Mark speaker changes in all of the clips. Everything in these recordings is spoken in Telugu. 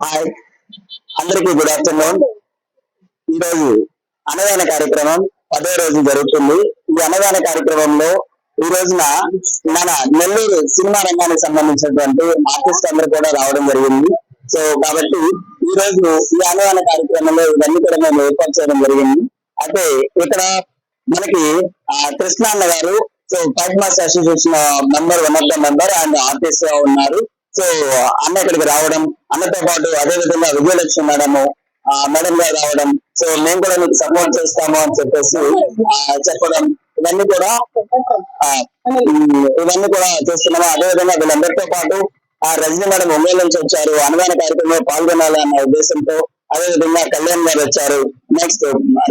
Speaker 1: హాయ్ అందరికీ గుడ్ ఆఫ్టర్నూన్ ఈరోజు అన్నదాన కార్యక్రమం పదో రోజు జరుగుతుంది. ఈ అన్నదాన కార్యక్రమంలో ఈ రోజున మన నెల్లూరు సినిమా రంగానికి సంబంధించినటువంటి ఆర్టిస్ట్ అందరూ కూడా రావడం జరిగింది. సో కాబట్టి ఈ రోజు ఈ అన్నదాన కార్యక్రమంలో ఇవన్నీ కూడా మేము ఏర్పాటు చేయడం జరిగింది. అయితే ఇక్కడ మనకి ఆ, కృష్ణ అన్న గారు so Padmas association member one of the member and ఆర్టిస్ట్గా ఉన్నారు. సో అన్న ఇక్కడికి రావడం అన్నతో పాటు అదే విధంగా విజయలక్ష్మి మేడం మేడం గారు రావడం. సో మేము కూడా మీకు సపోర్ట్ చేస్తాము అని చెప్పేసి చెప్పడం. ఇవన్నీ కూడా ఇవన్నీ కూడా చేస్తున్నాము. అదే విధంగా వీళ్ళందరితో పాటు ఆ రజనీ మేడం ముంబై నుంచి వచ్చారు. అనుదాన కార్యక్రమంలో పాల్గొనాలి అన్న ఉద్దేశంతో అదే విధంగా కళ్యాణ్ గారు వచ్చారు. నెక్స్ట్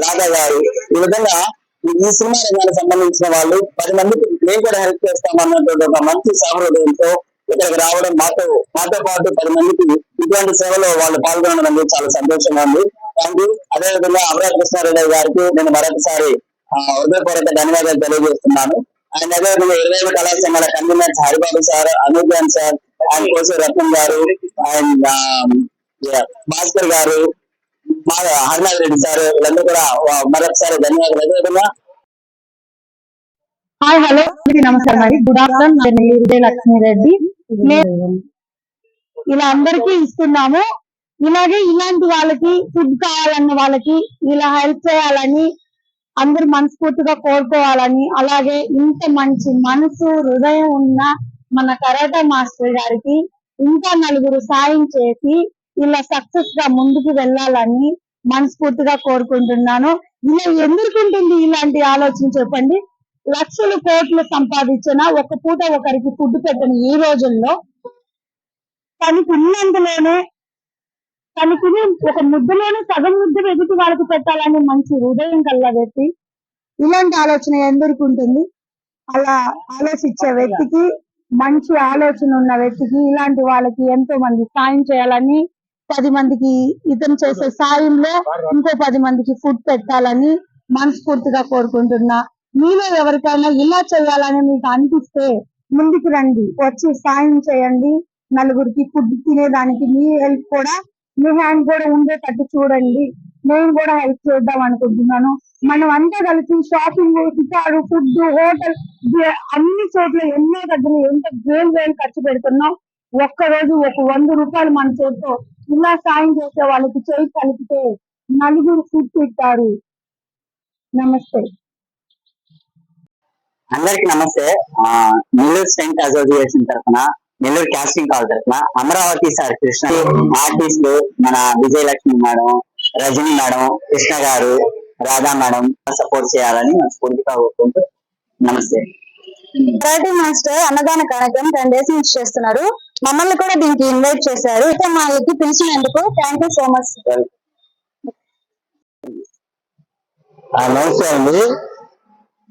Speaker 1: రాధా గారు. ఈ విధంగా ఈ సినిమా రంగానికి సంబంధించిన వాళ్ళు పది మందికి మేము కూడా హెల్ప్ చేస్తామన్నటువంటి ఒక మంచి సహృదయంతో ఇక్కడికి రావడం మాతో మాతో పాటు పది మందికి ఇటువంటి సేవలో వాళ్ళు పాల్గొనడం చాలా సంతోషంగా ఉంది. థ్యాంక్ యూ అదే విధంగా కృష్ణారెడ్డి గారికి నేను మరొకసారి హృదయపూర్వక ధన్యవాదాలు తెలియజేస్తున్నాను. అండ్ అదేవిధంగా ఇరవై ఐదు కళాశాల convenors Haribabu sir Anujnan sir and Kosi Ratnam గారు అండ్ భాస్కర్ గారు హరినాథ్ రెడ్డి సార్ వీళ్ళందరూ కూడా మరొకసారి ధన్యవాదాలు. అదేవిధంగా
Speaker 2: హాయ్ హలో నమస్కారం అండి. గుడ్ ఆఫ్టర్నూన్ నేను విజయలక్ష్మి రెడ్డి. ఇలా అందరికీ ఇస్తున్నాము. ఇలాగే ఇలాంటి వాళ్ళకి ఫుడ్ కావాలన్న వాళ్ళకి ఇలా హెల్ప్ చేయాలని అందరూ మనస్ఫూర్తిగా కోరుకోవాలని అలాగే ఇంత మంచి మనసు హృదయం ఉన్న మన కరాటా మాస్టర్ గారికి ఇంకా నలుగురు సాయం చేసి ఇలా సక్సెస్గా ముందుకు వెళ్ళాలని మనస్ఫూర్తిగా కోరుకుంటున్నాను. ఇలా ఎందుకు ఉంటుంది ఇలాంటి ఆలోచన చెప్పండి? లక్షలు కోట్లు సంపాదించిన ఒక పూట ఒకరికి ఫుడ్ పెట్టని ఈ రోజుల్లో తనకున్నందులోనే తనకుని ఒక ముద్దలోనే సగం ముద్ద ఎదుటి వాళ్ళకి పెట్టాలని మంచి హృదయం కల్లా వ్యక్తి ఇలాంటి ఆలోచన ఎందుకు ఉంటుంది? అలా ఆలోచించే వ్యక్తికి మంచి ఆలోచన ఉన్న వ్యక్తికి ఇలాంటి వాళ్ళకి ఎంతో మంది సాయం చేయాలని పది మందికి ఇతను చేసే సాయంలో ఇంకో పది మందికి ఫుడ్ పెట్టాలని మనస్ఫూర్తిగా కోరుకుంటున్నా. మీలో ఎవరికైనా ఇలా చేయాలని మీకు అనిపిస్తే ముందుకు రండి. వచ్చి సాయం చేయండి. నలుగురికి ఫుడ్ తినేదానికి మీ హెల్ప్ కూడా మీ హ్యాండ్ కూడా ఉండేటట్టు చూడండి. నేను కూడా హెల్ప్ చేద్దాం అనుకుంటున్నాను. మనం అంతా కలిసి షాపింగ్ షికారు ఫుడ్ హోటల్ అన్ని చోట్ల ఎన్నో దగ్గర ఎంత వేలు వేలు ఖర్చు పెడుతున్నాం. ఒక్క రోజు ఒక వంద రూపాయలు మన చేతితో ఇలా సాయం చేసే వాళ్ళకి చేయి కలిపితే నలుగురు ఫుడ్ తింటారు. నమస్తే.
Speaker 1: అందరికి నమస్తే. నెల్లూరు స్ట్రెంత్ అసోసియేషన్ తరఫున నెల్లూరు కాస్టింగ్ కాల్ తరఫున అమరావతి సార్ కృష్ణ ఆర్టిస్ట్ మన విజయలక్ష్మి మేడం రజనీ మేడం కృష్ణ గారు రాధా మేడం సపోర్ట్ చేయాలని స్ఫూర్తిగా కోరుకుంటూ నమస్తే.
Speaker 2: కరాటే మాస్టర్ అన్నదాన కార్యక్రమం టెన్ డేస్ నుంచి చేస్తున్నారు. మమ్మల్ని కూడా దీనికి ఇన్వైట్ చేశారు. అయితే మా ఎక్కి పిలిచినందుకు థ్యాంక్ యూ సో మచ్
Speaker 1: నమస్తే అండి.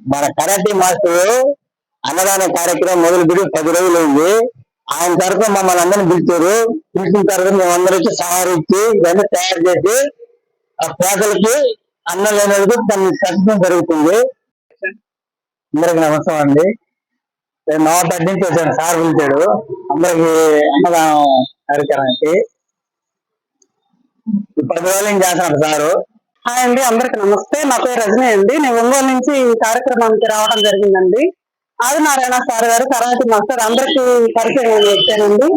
Speaker 1: మన కరాటే మాస్టర్ అన్నదాన కార్యక్రమం మొదలు పెట్టి పది రోజులు అయింది. ఆయన తరఫున మమ్మల్ని అందరిని పిలిచారు. పిలిచిన తర్వాత వచ్చి సహారించి ఇవన్నీ తయారు చేసి ఆ పేదలకి అన్నం లేనందుకు దాన్ని పెట్టడం జరుగుతుంది. అందరికి నమస్కారం అండి. నేను నవపేట నుంచి వచ్చాను సార్ పిలిచాడు. అందరికి అన్నదానం కార్యక్రమానికి. పది రోజులు ఏం చేస్తున్నారు సారు?
Speaker 2: హాయ్ అండి అందరికి నమస్తే. నా పేరు రజనీ అండి. నేను ఒంగోలు నుంచి ఈ కార్యక్రమానికి రావడం జరిగిందండి. ఆదినారాయణ సార్ గారు కరాటే మాస్టర్ అందరికీ పరిచయం వచ్చానండి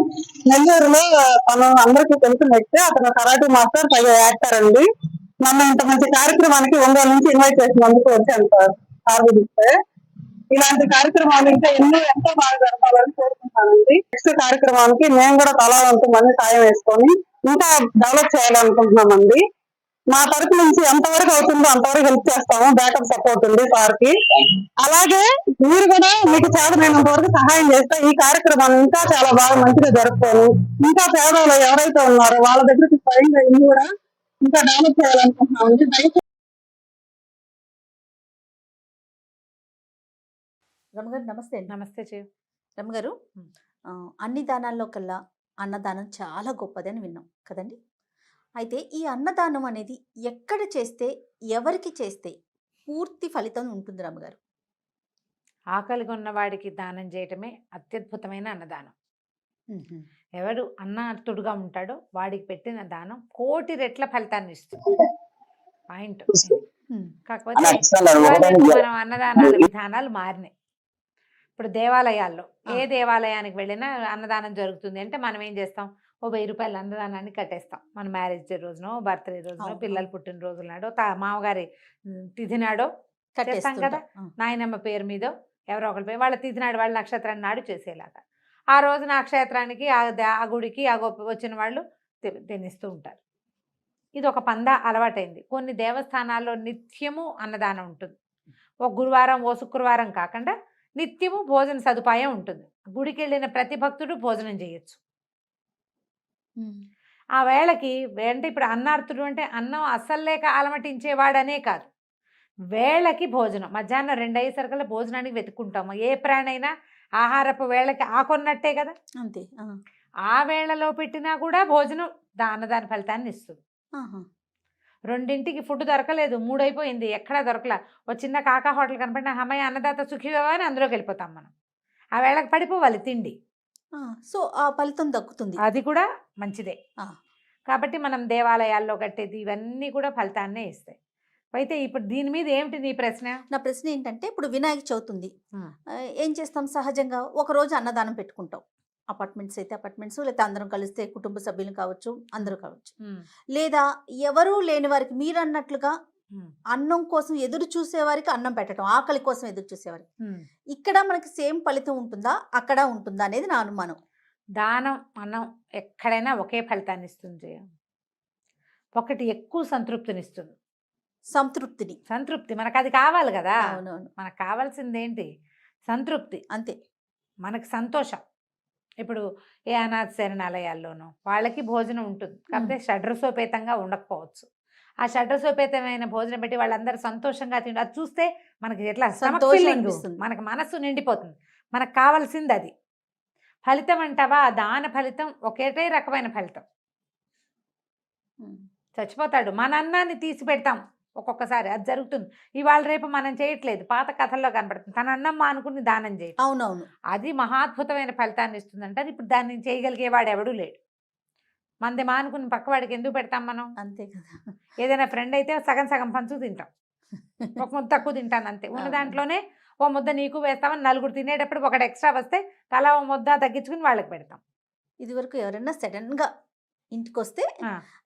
Speaker 2: నెల్లూరులో తను అందరికీ తెలిసిన వ్యక్తి అతను కరాటే మాస్టర్ పైగా యాక్టర్ అండి. నన్ను ఇంత మంచి కార్యక్రమానికి ఒంగోలు నుంచి ఇన్వైట్ చేసినందుకు వచ్చాను సార్. సార్ గురిస్తే ఇలాంటి కార్యక్రమాలు ఇంకా ఎన్నో ఎంతో బాగా జరపాలని కోరుకుంటానండి నెక్స్ట్ కార్యక్రమానికి మేము కూడా తలా వంతు మంది సాయం వేసుకొని ఇంకా డెవలప్ చేయాలనుకుంటున్నామండి. మా తరపు నుంచి ఎంతవరకు అవుతుందో అంతవరకు హెల్ప్ చేస్తాము. బ్యాకప్ సపోర్ట్ ఉంది సార్కి అలాగే మీరు కూడా మీకు చేతనైనంత వరకు సహాయం చేస్తే ఈ కార్యక్రమాన్ని ఇంకా చాలా బాగా మంచిగా జరుపుకొని ఇంకా పేదవాళ్ళు ఎవరైతే ఉన్నారో వాళ్ళ దగ్గరికి స్వయంగా ఇల్లు కూడా ఇంకా డెవలప్ చేయాలనుకుంటున్నామండి దయచేసి
Speaker 3: రమగారు నమస్తే అండి.
Speaker 4: నమస్తే చే
Speaker 3: రమగారు అన్ని దానాల్లో కల్లా అన్నదానం చాలా గొప్పది అని విన్నాం కదండి? అయితే ఈ అన్నదానం అనేది ఎక్కడ చేస్తే ఎవరికి చేస్తే పూర్తి ఫలితం ఉంటుంది రమగారు
Speaker 4: ఆకలిగా ఉన్న వాడికి దానం చేయటమే అత్యద్భుతమైన అన్నదానం.
Speaker 3: ఉహు.
Speaker 4: ఎవరు అన్నార్థుడుగా ఉంటాడో వాడికి పెట్టిన దానం కోటి రెట్ల ఫలితాన్ని ఇస్తుంది. పాయింట్. కాకపోతే మనం అన్నదానాల విధానాలు మారినాయి. ఇప్పుడు దేవాలయాల్లో ఏ. దేవాలయానికి వెళ్ళినా అన్నదానం జరుగుతుంది అంటే మనం ఏం చేస్తాం? ఓ వెయ్యి రూపాయల అన్నదానాన్ని కట్టేస్తాం. మన మ్యారేజ్ డే రోజునో బర్త్డే రోజునో. పిల్లల పుట్టినరోజు నాడో తా మామగారి తిథి నాడో చేస్తాం కదా. నాయనమ్మ పేరు మీదో ఎవరో ఒకరి పేరు వాళ్ళ తిథి నాడు వాళ్ళ నక్షత్రాన్ని నాడు చేసేలాగా. ఆ రోజు నక్షత్రానికి ఆ గుడికి ఆ గొప్ప వచ్చిన వాళ్ళు తినిస్తూ ఉంటారు. ఇది ఒక పంద అలవాటైంది. కొన్ని దేవస్థానాల్లో నిత్యము అన్నదానం ఉంటుంది. ఒక గురువారం ఓ శుక్రవారం కాకుండా నిత్యము భోజన సదుపాయం ఉంటుంది. గుడికి వెళ్ళిన ప్రతి భక్తుడు భోజనం చేయొచ్చు. ఆ వేళకి అంటే ఇప్పుడు అన్నార్థుడు అంటే అన్నం అస్సలు లేక అలమటించేవాడనే కాదు. వేళకి భోజనం. మధ్యాహ్నం రెండు అయ్యేసరికల్లా భోజనానికి వెతుక్కుంటాము. ఏ ప్రాణైనా ఆహారపు వేళకి ఆకొన్నట్టే కదా!
Speaker 3: అంతే. ఆ.
Speaker 4: వేళలో పెట్టినా కూడా భోజనం దా అన్నదాన ఫలితాన్ని ఇస్తుంది. రెండింటికి ఫుడ్ దొరకలేదు. మూడైపోయింది. ఎక్కడా దొరకలా. ఓ చిన్న కాకా హోటల్ కనపడిన అమ్మాయి అన్నదాత సుఖివా అని అందులోకి వెళ్ళిపోతాం మనం. ఆ వేళకి పడిపోవాలి తిండి.
Speaker 3: సో ఆ ఫలితం దక్కుతుంది.
Speaker 4: అది కూడా మంచిదే. కాబట్టి మనం దేవాలయాల్లో కట్టేది ఇవన్నీ కూడా ఫలితాన్నే ఇస్తాయి. అయితే ఇప్పుడు దీని మీద ఏమిటి నీ ప్రశ్న?
Speaker 3: నా ప్రశ్న ఏంటంటే ఇప్పుడు వినాయక చవితి ఉంది. ఏం చేస్తాం? సహజంగా ఒక రోజు అన్నదానం పెట్టుకుంటాం. అపార్ట్మెంట్స్ అయితే అపార్ట్మెంట్స్ లేదా అందరం కలిస్తే కుటుంబ సభ్యులు కావచ్చు అందరూ కావచ్చు. లేదా ఎవరూ లేని వారికి మీరు అన్నట్లుగా. అన్నం కోసం ఎదురు చూసేవారికి అన్నం పెట్టడం ఆకలి కోసం ఎదురు చూసేవారికి. ఇక్కడ మనకి సేమ్ ఫలితం ఉంటుందా? అక్కడ ఉంటుందా? అనేది నా అనుమానం.
Speaker 4: దానం అన్నం ఎక్కడైనా ఒకే ఫలితాన్ని ఇస్తుంది. ఒకటి ఎక్కువ సంతృప్తినిస్తుంది.
Speaker 3: సంతృప్తిని.
Speaker 4: సంతృప్తి మనకు అది కావాలి కదా?
Speaker 3: అవునవును.
Speaker 4: మనకు కావాల్సింది ఏంటి సంతృప్తి.
Speaker 3: అంతే.
Speaker 4: మనకి సంతోషం. ఇప్పుడు ఏ అనాథ శరణాలయాల్లోనూ వాళ్ళకి భోజనం ఉంటుంది. కాకపోతే షడ్రసోపేతంగా ఉండకపోవచ్చు. ఆ షడ్రసోపేతమైన భోజనం పెట్టి వాళ్ళందరూ సంతోషంగా తిండి అది చూస్తే మనకి ఎట్లా
Speaker 3: అనిపిస్తుంది.
Speaker 4: మనకి మనస్సు నిండిపోతుంది. మనకు కావాల్సింది అది. ఫలితం అంటావా? ఆ దాన ఫలితం ఒకేటే రకమైన ఫలితం. చచ్చిపోతాడు. మన అన్నాన్ని తీసి పెడతాం ఒక్కొక్కసారి అది జరుగుతుంది. ఇవాళ రేపు మనం చేయట్లేదు. పాత కథల్లో కనపడుతుంది తన అన్నం మానుకుని దానం చేయటం.
Speaker 3: అవునవును.
Speaker 4: అది మహాద్భుతమైన ఫలితాన్ని ఇస్తుందంటే ఇప్పుడు దాన్ని చేయగలిగేవాడు ఎవడూ లేడు. మంది మానుకుని పక్కవాడికి ఎందుకు పెడతాం మనం?
Speaker 3: అంతే కదా.
Speaker 4: ఏదైనా ఫ్రెండ్ అయితే సగం సగం పంచు తింటాం. ఒక ముద్ద తక్కువ తింటాను అంతే. ఉన్న. దాంట్లోనే ఓ ముద్ద నీకు వేస్తామని నలుగురు తినేటప్పుడు ఒకటి ఎక్స్ట్రా వస్తే తలా ఓ ముద్ద తగ్గించుకుని వాళ్ళకి పెడతాం.
Speaker 3: ఇది వరకు ఎవరైనా సడన్గా ఇంటికి వస్తే.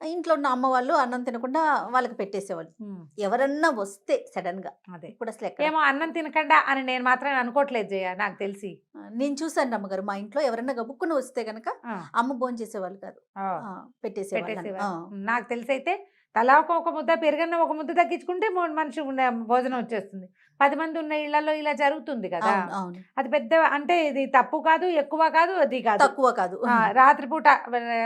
Speaker 3: ఇంట్లో ఉన్న అమ్మ వాళ్ళు అన్నం తినకుండా వాళ్ళకి పెట్టేసేవాళ్ళు. ఎవరన్నా వస్తే సడన్గా
Speaker 4: అదే.
Speaker 3: ఇప్పుడు అసలు
Speaker 4: ఏమో అన్నం తినకుండా అని నేను మాత్రం అనుకోవట్లేదు జయ నాకు తెలిసి.
Speaker 3: నేను చూసాను అమ్మగారు మా ఇంట్లో ఎవరన్నా గబుక్కుని వస్తే గనక అమ్మ భోజనం చేసేవాళ్ళు కాదు. పెట్టేసేవాళ్ళు.
Speaker 4: నాకు తెలిసి అయితే తలా ఒక ముద్ద పెరుగన్న ఒక ముద్ద తగ్గించుకుంటే మనిషి భోజనం వచ్చేస్తుంది. పది మంది ఉన్న ఇళ్ళలో ఇలా జరుగుతుంది కదా. అది పెద్ద అంటే ఇది తప్పు కాదు ఎక్కువ కాదు అది కాదు.
Speaker 3: తక్కువ కాదు.
Speaker 4: రాత్రిపూట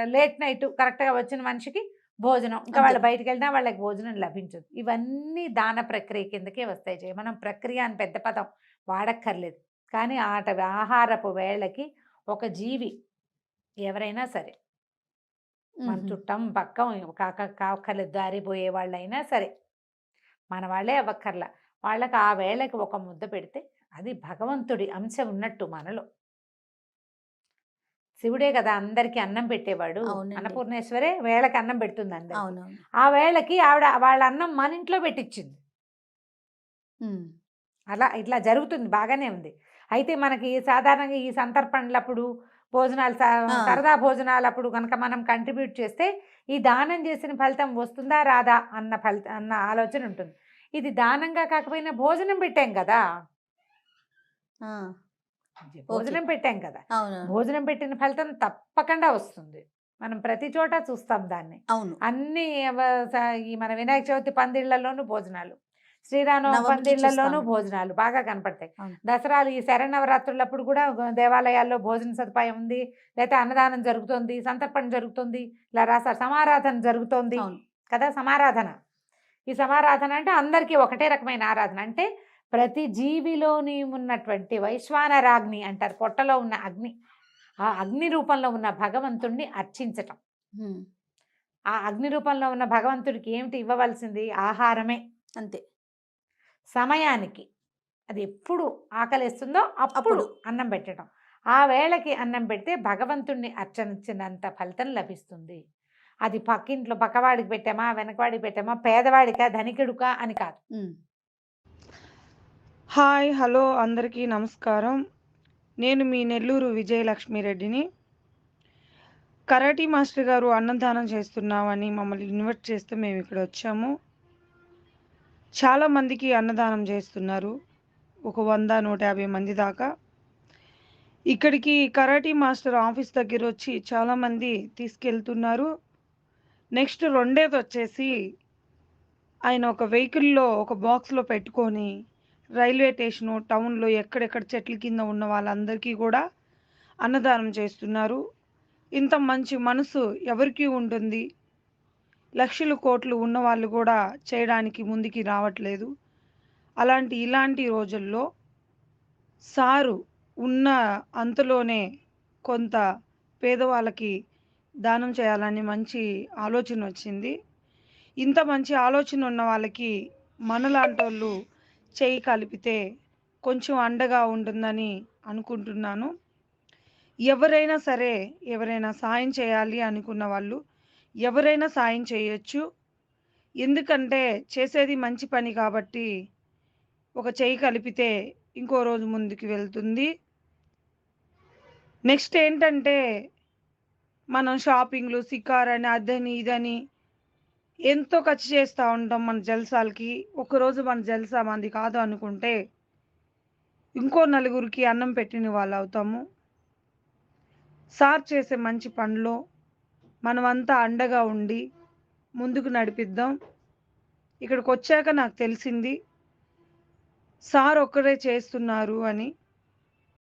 Speaker 4: లేట్ నైట్ కరెక్ట్గా వచ్చిన మనిషికి భోజనం. ఇంకా. వాళ్ళు బయటికి వెళ్ళినా వాళ్ళకి భోజనం లభించదు. ఇవన్నీ దాన ప్రక్రియ కిందకే వస్తాయి మనం ప్రక్రియ అని పెద్ద పదం వాడక్కర్లేదు. కానీ ఆట ఆహారపు వేళకి ఒక జీవి ఎవరైనా సరే మన. చుట్టం పక్కం కాక కాకర్లేదు దారి పోయే వాళ్ళైనా సరే మన వాళ్ళే అవ్వక్కర్లా. వాళ్ళకి ఆ వేళకి ఒక ముద్ద పెడితే అది భగవంతుడి అంశం ఉన్నట్టు మనలో. శివుడే కదా అందరికి అన్నం పెట్టేవాడు. అన్నపూర్ణేశ్వరే వేళకి అన్నం పెడుతుంది
Speaker 3: అవునవును.
Speaker 4: ఆ వేళకి ఆవిడ వాళ్ళ అన్నం మన ఇంట్లో పెట్టించింది. అలా ఇట్లా జరుగుతుంది బాగానే ఉంది. అయితే మనకి సాధారణంగా ఈ సంతర్పణలప్పుడు భోజనాలు. సరదా భోజనాలప్పుడు కనుక మనం కంట్రిబ్యూట్ చేస్తే ఈ దానం చేసిన ఫలితం వస్తుందా రాదా అన్న ఫలిత అన్న ఆలోచన ఉంటుంది. ఇది దానంగా కాకపోయినా భోజనం పెట్టాం కదా. భోజనం పెట్టాం కదా. భోజనం పెట్టిన ఫలితం తప్పకుండా వస్తుంది. మనం ప్రతి చోట చూస్తాం దాన్ని.
Speaker 3: అవును.
Speaker 4: అన్ని ఈ మన వినాయక చవితి పందిళ్ళలోనూ భోజనాలు.
Speaker 3: నవమికి పందిళ్ళలోనూ.
Speaker 4: భోజనాలు బాగా కనపడతాయి. దసరాలు ఈ శరణవరాత్రులప్పుడు కూడా దేవాలయాల్లో భోజన సదుపాయం ఉంది. లేకపోతే అన్నదానం జరుగుతోంది సంతర్పణ జరుగుతుంది. ఇలా రాసారు సమారాధన జరుగుతోంది కదా సమారాధన. ఈ సమారాధన అంటే అందరికీ ఒకటే రకమైన ఆరాధన. అంటే ప్రతి జీవిలోని ఉన్నటువంటి వైశ్వానరాగ్ని అంటారు. పొట్టలో ఉన్న అగ్ని. ఆ అగ్ని రూపంలో ఉన్న భగవంతుణ్ణి అర్చించటం. ఆ అగ్ని రూపంలో ఉన్న భగవంతుడికి ఏమిటి ఇవ్వవలసింది? ఆహారమే.
Speaker 3: అంతే.
Speaker 4: సమయానికి. అది ఎప్పుడు ఆకలిస్తుందో అప్పుడు
Speaker 3: అప్పుడు.
Speaker 4: అన్నం పెట్టడం ఆ వేళకి అన్నం పెడితే భగవంతుణ్ణి అర్చనించినంత ఫలితం లభిస్తుంది. అది పక్కింట్లో పక్కవాడికి పెట్టామా వెనకవాడికి పెట్టామా పేదవాడికా ధనికుడుకా అని కాదు.
Speaker 5: హాయ్ హలో అందరికీ నమస్కారం. నేను మీ నెల్లూరు విజయలక్ష్మిరెడ్డిని కరాటీ మాస్టర్ గారు అన్నదానం చేస్తున్నామని మమ్మల్ని ఇన్వైట్ చేస్తే మేము ఇక్కడ వచ్చాము. చాలా మందికి అన్నదానం చేస్తున్నారు. ఒక వంద నూట యాభై మంది దాకా. ఇక్కడికి కరాటీ మాస్టర్ ఆఫీస్ దగ్గర వచ్చి చాలామంది తీసుకెళ్తున్నారు. నెక్స్ట్ రెండేది వచ్చేసి ఆయన ఒక వెహికల్లో ఒక బాక్స్లో పెట్టుకొని రైల్వే స్టేషను టౌన్లో ఎక్కడెక్కడ చెట్ల కింద ఉన్న వాళ్ళందరికీ కూడా అన్నదానం చేస్తున్నారు. ఇంత మంచి మనసు ఎవరికి ఉంటుంది? లక్షలు కోట్లు ఉన్న వాళ్ళు కూడా చేయడానికి ముందుకి రావట్లేదు. అలాంటి ఇలాంటి రోజుల్లో సారు ఉన్న అంతలోనే కొంత పేదవాళ్ళకి దానం చేయాలని మంచి ఆలోచన వచ్చింది. ఇంత మంచి ఆలోచన ఉన్న వాళ్ళకి మనలాంటి వాళ్ళు చేయి కలిపితే కొంచెం అండగా ఉంటుందని అనుకుంటున్నాను. ఎవరైనా సరే ఎవరైనా సాయం చేయాలి అనుకున్న వాళ్ళు ఎవరైనా సాయం చేయొచ్చు. ఎందుకంటే చేసేది మంచి పని కాబట్టి ఒక చేయి కలిపితే ఇంకో రోజు ముందుకు వెళ్తుంది. నెక్స్ట్ ఏంటంటే మనం షాపింగ్లు సికార్ అని అదని ఇదని ఎంతో ఖర్చు చేస్తూ ఉంటాం మన జల్సాలకి. ఒకరోజు మన జల్సా మంది కాదు అనుకుంటే ఇంకో నలుగురికి అన్నం పెట్టిన వాళ్ళు అవుతాము. సార్ చేసే మంచి పనిలో మనమంతా అండగా ఉండి ముందుకు నడిపిద్దాం. ఇక్కడికి వచ్చాక నాకు తెలిసింది సార్ ఒక్కరే చేస్తున్నారు అని